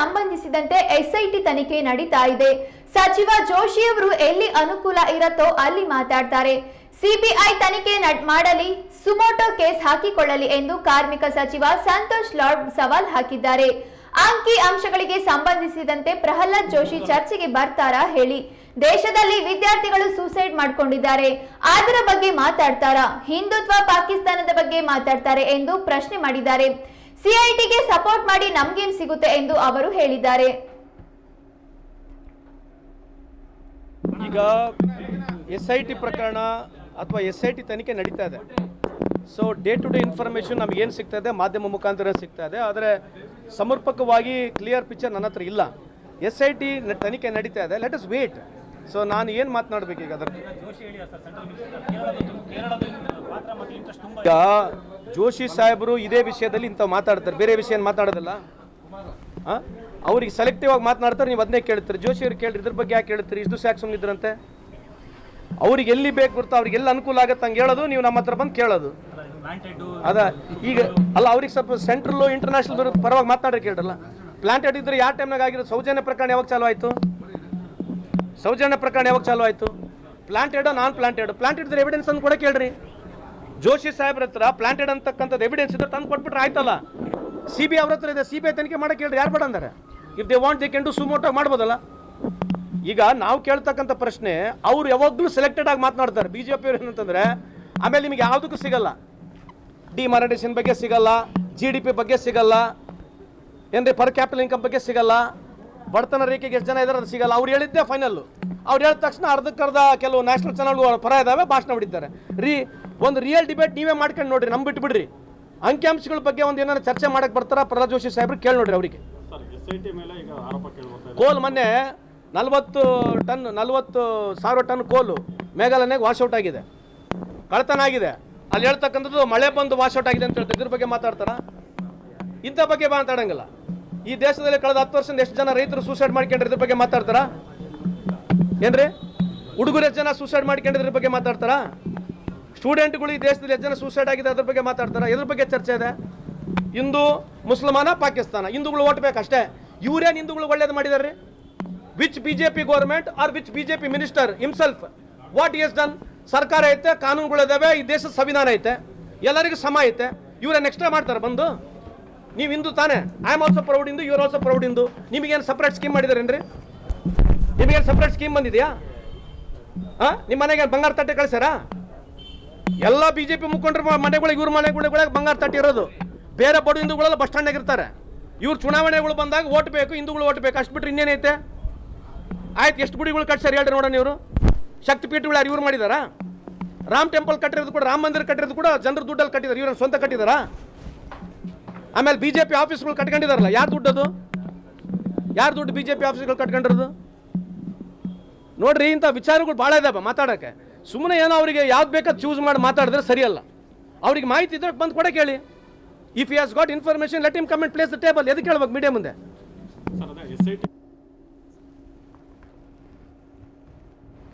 ಸಂಬಂಧಿಸಿದಂತೆ ಎಸ್ಐಟಿ ತನಿಖೆ ನಡೀತಾ ಇದೆ. ಸಚಿವ ಜೋಶಿಯವರು ಎಲ್ಲಿ ಅನುಕೂಲ ಇರತ್ತೋ ಅಲ್ಲಿ ಮಾತಾಡ್ತಾರೆ. ಸಿಬಿಐ ತನಿಖೆ ಮಾಡಲಿ, ಸುಮೋಟೋ ಕೇಸ್ ಹಾಕಿಕೊಳ್ಳಲಿ ಎಂದು ಕಾರ್ಮಿಕ ಸಚಿವ ಸಂತೋಷ್ ಲಾಡ್ ಸವಾಲ್ ಹಾಕಿದ್ದಾರೆ. ಅಂಕಿ ಅಂಶಗಳಿಗೆ ಸಂಬಂಧಿಸಿದಂತೆ ಪ್ರಹ್ಲಾದ್ ಜೋಶಿ ಚರ್ಚೆಗೆ ಬರ್ತಾರಾ ಹೇಳಿ. ದೇಶದಲ್ಲಿ ವಿದ್ಯಾರ್ಥಿಗಳು ಸೂಸೈಡ್ ಮಾಡ್ಕೊಂಡಿದ್ದಾರೆ. ಅದರ ಬಗ್ಗೆ ಮಾತಾಡ್ತಾರಾ? ಹಿಂದುತ್ವ ಪಾಕಿಸ್ತಾನದ ಬಗ್ಗೆ ಮಾತಾಡ್ತಾರೆ ಎಂದು ಪ್ರಶ್ನೆ ಮಾಡಿದ್ದಾರೆ. ಸಿಐಟಿಗೆ ಸಪೋರ್ಟ್ ಮಾಡಿ ನಮ್ಗೇನ್ ಸಿಗುತ್ತೆ ಎಂದು ಅವರು ಹೇಳಿದ್ದಾರೆ. ಈಗ ಎಸ್ ಐ ಟಿ ಪ್ರಕರಣ ಅಥವಾ ಎಸ್ ಐ ಟಿ ತನಿಖೆ ನಡೀತಾ ಇದೆ. So day to day information ನಮಗೇನು ಸಿಗ್ತಾ ಇದೆ? ಮಾಧ್ಯಮ ಮುಖಾಂತರ ಸಿಗ್ತಾ ಇದೆ. ಆದರೆ ಸಮರ್ಪಕವಾಗಿ ಕ್ಲಿಯರ್ ಪಿಕ್ಚರ್ ನನ್ನ ಹತ್ರ ಇಲ್ಲ. ಎಸ್ ಐ ಟಿ ತನಿಖೆ ನಡೀತಾ ಇದೆ. ಲೆಟ್ ಅಸ್ ವೇಟ್ ಸೊ ನಾನು ಏನು ಮಾತನಾಡಬೇಕು ಈಗ ಅದರ ಈಗ ಜೋಶಿ ಸಾಹೇಬರು ಇದೇ ವಿಷಯದಲ್ಲಿ ಇಂಥ ಮಾತಾಡ್ತಾರೆ. ಬೇರೆ ವಿಷಯ ಏನು ಮಾತಾಡೋದಲ್ಲ? ಅವ್ರಿಗೆ ಸೆಲೆಕ್ಟಿವ್ ಆಗಿ ಮಾತನಾಡ್ತಾರೆ, ನೀವು ಅದನ್ನೇ ಕೇಳ್ತೀರಿ. ಜೋಶಿ ಅವ್ರು ಕೇಳ್ರಿ, ಇದ್ರ ಬಗ್ಗೆ ಯಾಕೆ ಕೇಳ್ತೀರಿ? ಇಷ್ಟು ಯಾಕೆ ಸುಮ್ಮನಿದ್ರಂತೆ ಅವ್ರಿಗೆ ಎಲ್ಲಿ ಬೇಕು ಬರ್ತಾ ಅವ್ರಿಗೆ ಎಲ್ಲ ಅನುಕೂಲ ಆಗತ್ತೆ ಹಂಗೆ ಹೇಳೋದು, ನೀವು ನಮ್ಮ ಹತ್ರ ಬಂದು ಕೇಳೋದು. ಅದ, ಈಗ, ಅಲ್ಲ, ಅವ್ರಿಗೆ ಸ್ವಲ್ಪ ಸೆಂಟ್ರಲ್ ಇಂಟರ್ನ್ಯಾಷನಲ್ ಪರವಾಗಿ ಮಾತನಾಡ್ರಿ ಕೇಳ್ರಲ್ಲ. ಪ್ಲಾಂಟೆಡ್ ಇದ್ರೆ ಯಾವ ಟೈಮ್ನಾಗ ಆಗಿರೋ ಸೌಜನ್ಯ ಪ್ರಕರಣ ಯಾವಾಗ ಚಾಲು ಆಯಿತು? ಸೌಜನ್ಯ ಪ್ರಕರಣ ಯಾವಾಗ ಚಾಲು ಆಯಿತು? Planted non planted planted evidence ಅನ್ನು ಕೂಡ ಕೇಳ್ರಿ. ಜೋಶಿ ಸಾಹೇಬ್ರ ಹತ್ರ ಪ್ಲಾಂಟೆಡ್ ಅಂತಕ್ಕಂಥದ್ದು ಎವಿಡೆನ್ಸ್ ಇದ್ರೆ ತಂದು ಕೊಟ್ಬಿಟ್ರೆ ಆಯ್ತಲ್ಲ? ಸಿ ಬಿ ಅವ್ರ ಹತ್ರ ಇದೆ ಸಿ ಬಿ ಐ ತನಿಖೆ ಮಾಡಕ್ಕೆ ಹೇಳ್ರಿ, ಯಾರು ಬೇಡ ಅಂದರೆ? If they want they can do ಸುಮೋಟಾಗಿ ಮಾಡ್ಬೋದಲ್ಲ? ಈಗ ನಾವು ಕೇಳ್ತಕ್ಕಂಥ ಪ್ರಶ್ನೆ, ಅವ್ರು ಯಾವಾಗಲೂ ಸೆಲೆಕ್ಟೆಡ್ ಆಗಿ ಮಾತನಾಡ್ತಾರೆ. ಬಿ ಜೆ ಪಿಯವ್ರು ಏನಂತಂದರೆ, ಆಮೇಲೆ ನಿಮಗೆ ಯಾವುದಕ್ಕೂ ಸಿಗಲ್ಲ. ಡಿಮಾನಿಟೇಷನ್ ಬಗ್ಗೆ ಸಿಗಲ್ಲ ಜಿ ಡಿ ಪಿ ಬಗ್ಗೆ ಸಿಗಲ್ಲ, ಏನ್ರಿ ಪರ್ ಕ್ಯಾಪಿಟಲ್ ಇನ್ಕಮ್ ಬಗ್ಗೆ ಸಿಗಲ್ಲ, ಬಡತನ ರೇಖೆಗೆ ಎಷ್ಟು ಜನ ಇದಾರೆ ಅದು ಸಿಗಲ್ಲ. ಅವ್ರು ಹೇಳಿದ್ದೆ ಫೈನಲ್ಲು ಅವ್ರು ಹೇಳಿದ ತಕ್ಷಣ ಅರ್ಧಕ್ಕರ್ಧ ಕೆಲವು ನ್ಯಾಷನಲ್ ಚಾನಲ್ಗಳು ಪರ ಇದಾವೆ, ಭಾಷಣ ಹೊಡಿತಾರೆ. ರೀ ಒಂದು ರಿಯಲ್ ಡಿಬೇಟ್ ನೀವೇ ಮಾಡ್ಕೊಂಡು ನೋಡ್ರಿ ನಮ್ ಬಿಟ್ಟು ಬಿಡ್ರಿ. ಅಂಕಿಅಂಶಗಳ ಬಗ್ಗೆ ಒಂದು ಏನಾದ್ರು ಚರ್ಚೆ ಮಾಡಕ್ ಬರ್ತಾರ? ಪ್ರಹ್ಲಾದ್ ಜೋಶಿ ಸಾಹೇಬ್ರು ಕೇಳಿ ನೋಡ್ರಿ ಅವರಿಗೆ. ಕೋಲ್ ಮೊನ್ನೆ ನಲ್ವತ್ತು ಟನ್ ನಲ್ವತ್ತು ಸಾವಿರ ಟನ್ ಕೋಲು ಮೇಘಾಲಯನಾಗ ವಾಶೌಟ್ ಆಗಿದೆ. ಕಳ್ತನ ಆಗಿದೆ. ಅಲ್ಲಿ ಹೇಳ್ತಕ್ಕಂಥದ್ದು ಮಳೆ ಬಂದು ವಾಶೌಟ್ ಆಗಿದೆ ಅಂತ ಹೇಳ್ತಾರೆ. ಇದ್ರ ಬಗ್ಗೆ ಮಾತಾಡ್ತಾರ? ಇಂಥ ಬಗ್ಗೆ ಮಾತಾಡಂಗಿಲ್ಲ ಈ ದೇಶದಲ್ಲಿ ಕಳೆದ ಹತ್ತು ವರ್ಷದಿಂದ ಎಷ್ಟು ಜನ ರೈತರು ಸೂಸೈಡ್ ಮಾಡ್ಕೊಂಡ್ರೆ ಇದ್ರ ಬಗ್ಗೆ ಮಾತಾಡ್ತಾರ? ಏನ್ರಿ? ಹುಡುಗರು ಎಷ್ಟು ಜನ ಸೂಸೈಡ್ ಮಾಡ್ಕೊಂಡಿದ್ರ ಬಗ್ಗೆ ಮಾತಾಡ್ತಾರ? ಸ್ಟೂಡೆಂಟ್ಗಳು ಈ ದೇಶದಲ್ಲಿ ಎಷ್ಟು ಜನ ಸೂಸೈಡ್ ಆಗಿದೆ ಅದ್ರ ಬಗ್ಗೆ ಮಾತಾಡ್ತಾರೆ? ಇದ್ರ ಬಗ್ಗೆ ಚರ್ಚೆ ಇದೆ? ಹಿಂದೂ, ಮುಸಲ್ಮಾನ, ಪಾಕಿಸ್ತಾನ. ಹಿಂದೂಗಳು ಓಟ್ ಬೇಕಷ್ಟೇ. ಇವ್ರೇನು ಹಿಂದೂಗಳು ಒಳ್ಳೇದು ಮಾಡಿದಾರೆ which B J P government are which B J P minister himself what is done ಸರ್ಕಾರ ಐತೆ ಕಾನೂನುಗಳಿದಾವೆ ಈ ದೇಶದ ಸಂವಿಧಾನ ಐತೆ, ಎಲ್ಲರಿಗೂ ಸಮ ಐತೆ. ಇವ್ರೇನು ಎಕ್ಸ್ಟ್ರಾ ಮಾಡ್ತಾರೆ ಬಂದು? ನೀವು ಹಿಂದೂ ತಾನೇ. I am also proud Hindu your also proud ಇಂದು ನಿಮಗೇನು ಸಪ್ರೇಟ್ ಸ್ಕೀಮ್ ಮಾಡಿದಾರೇನ್ರಿ? ನಿಮಗೇನು ಸಪ್ರೇಟ್ ಸ್ಕೀಮ್ ಬಂದಿದೆಯಾ? ಹಾಂ ನಿಮ್ಮ ಮನೆಗೆ ಬಂಗಾರ ತಟ್ಟೆ ಕಳಿಸ್ಯಾರಾ? ಎಲ್ಲ ಬಿ ಜೆ ಪಿ ಮುಖಂಡರು ಮನೆಗಳಿಗೆ, ಇವ್ರ ಮನೆಗಳಿಗೆ ಬಂಗಾರ ತಟ್ಟಿರೋದು ಬೇರೆ ಬಡ ಹಿಂದೂಗಳೆಲ್ಲ ಬಸ್ ಸ್ಟ್ಯಾಂಡ್ ಆಗಿರ್ತಾರೆ. ಇವ್ರು ಚುನಾವಣೆಗಳು ಬಂದಾಗ ಓಟ್ ಬೇಕು, ಹಿಂದೂಗಳು ಓಟ್ ಬೇಕು, ಅಷ್ಟು ಬಿಟ್ರೆ ಇನ್ನೇನೈತೆ? ಆಯ್ತು, ಎಷ್ಟು ಗುಡಿಗಳು ಕಟ್ಸಾರ ಹೇಳ್ರಿ ನೋಡೋಣ ಇವರು. ಶಕ್ತಿಪೀಠಗಳು ಯಾರು, ಇವ್ರು ಮಾಡಿದಾರಾ? ರಾಮ್ ಟೆಂಪಲ್ ಕಟ್ಟಿರೋದು ಕೂಡ, ರಾಮ ಮಂದಿರ ಕಟ್ಟಿರೋದು ಕೂಡ ಜನರ ದುಡ್ಡಲ್ಲಿ ಕಟ್ಟಿದ್ದಾರೆ ಇವ್ರನ್ನ ಸ್ವಂತ ಕಟ್ಟಿದಾರಾ? ಆಮೇಲೆ ಬಿ ಜೆ ಪಿ ಆಫೀಸ್ಗಳು ಕಟ್ಕೊಂಡಿದಾರಲ್ಲ, ಯಾರು ದುಡ್ಡದು? ಯಾರು ದುಡ್ಡು ಬಿ ಜೆ ಪಿ ಆಫೀಸ್ಗಳು ಕಟ್ಕೊಂಡಿರೋದು? ನೋಡ್ರಿ, ಇಂಥ ವಿಚಾರಗಳು ಭಾಳ ಇದ್ದಾವೆ ಮಾತಾಡೋಕ್ಕೆ ಸುಮ್ಮನೆ ಏನೋ ಅವರಿಗೆ ಯಾವ್ದು ಬೇಕಾದ ಚೂಸ್ ಮಾಡಿ ಮಾತಾಡಿದ್ರೆ ಸರಿಯಲ್ಲ. ಅವ್ರಿಗೆ ಮಾಹಿತಿ ಇದ್ರೆ ಬಂದು ಕೊಡಕ್ಕೆ ಕೇಳಿ. If you has got information let him comment place the table ಎದಕ್ಕೆ ಹೇಳ್ಬೇಕು ಮೀಡಿಯಾ ಮುಂದೆ?